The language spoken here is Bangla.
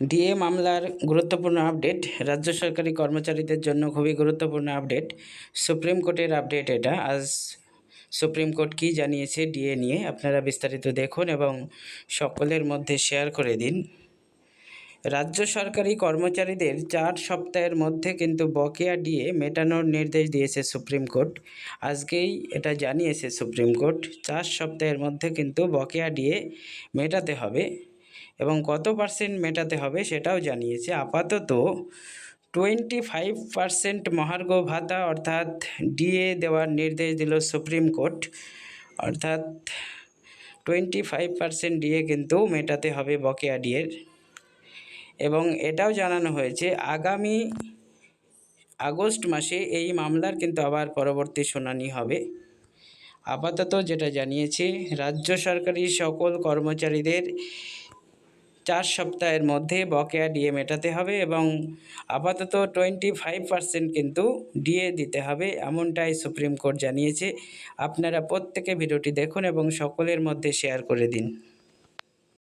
ডিএ মামলার গুরুত্বপূর্ণ আপডেট, রাজ্য সরকারি কর্মচারীদের জন্য খুবই গুরুত্বপূর্ণ আপডেট। সুপ্রিম কোর্টের আপডেট এটা। আজ সুপ্রিম কোর্ট কী জানিয়েছে ডিএ নিয়ে আপনারা বিস্তারিত দেখুন এবং সকলের মধ্যে শেয়ার করে দিন। রাজ্য সরকারি কর্মচারীদের চার সপ্তাহের মধ্যে কিন্তু বকেয়া ডিএ মেটানোর নির্দেশ দিয়েছে সুপ্রিম কোর্ট। আজকেই এটা জানিয়েছে সুপ্রিম কোর্ট। চার সপ্তাহের মধ্যে কিন্তু বকেয়া ডিএ মেটাতে হবে। এবং কত পার্সেন্ট মেটাতে হবে সেটাও জানিয়েছে। আপাতত টোয়েন্টি ফাইভ পার্সেন্ট মহার্ঘ ভাতা অর্থাৎ ডিএ দেওয়ার নির্দেশ দিল সুপ্রিম কোর্ট অর্থাৎ টোয়েন্টি ফাইভ পার্সেন্ট ডিএ কিন্তু মেটাতে হবে বকেয়া ডিএর এবং এটাও জানানো হয়েছে, আগামী আগস্ট মাসে এই মামলার কিন্তু আবার পরবর্তী শুনানি হবে। আপাতত যেটা জানিয়েছে, রাজ্য সরকারি সকল কর্মচারীদের চার সপ্তাহের মধ্যে বকেয়া ডিএ মেটাতে হবে এবং আপাতত টোয়েন্টি ফাইভ পার্সেন্ট কিন্তু ডিএ দিতে হবে এমনটাই সুপ্রিম কোর্ট জানিয়েছে। আপনারা প্রত্যেকে ভিডিওটি দেখুন এবং সকলের মধ্যে শেয়ার করে দিন।